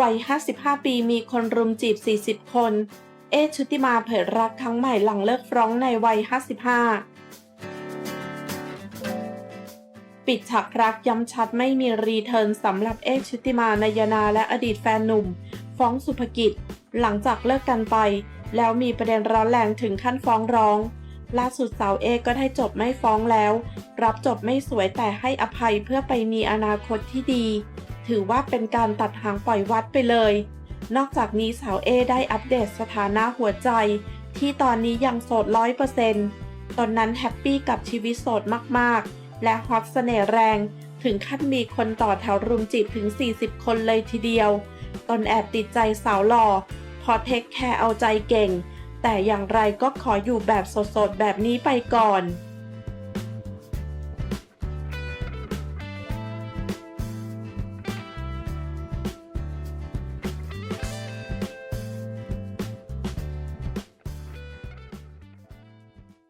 วัย 55 ปีมีคนรุมจีบ 40 คน เอชุติมาเผยรักครั้งใหม่หลังเลิกฟร้องในวัย 55 ปิดฉากรักย้ำชัดไม่มีรีเทิร์นสำหรับเอชุติมานายนาและอดีตแฟนหนุ่ม ฟ้องสุภกิจ หลังจากเลิกกันไป แล้วมีประเด็นร้อนแรงถึงขั้นฟ้องร้อง ล่าสุดสาวเอก็ได้จบไม่ฟ้องแล้ว รับจบไม่สวยแต่ให้อภัยเพื่อไปมีอนาคตที่ดี ถือว่าเป็นการตัดหางปล่อยวัดไปเลย นอกจากนี้สาวเอได้อัปเดตสถานะหัวใจ ที่ตอนนี้ยังโสดร้อยเปอร์เซ็นต์ตอนนั้นแฮปปี้กับชีวิตโสดมากๆ และฮอตเสน่ห์แรง ถึงขั้นมีคนต่อแถวรุมจีบถึง 40 คนเลยทีเดียวตนแอบติดใจสาวหล่อพอเทคแคร์เอาใจเก่ง แต่อย่างไรก็ขออยู่แบบสดๆ แบบนี้ไปก่อน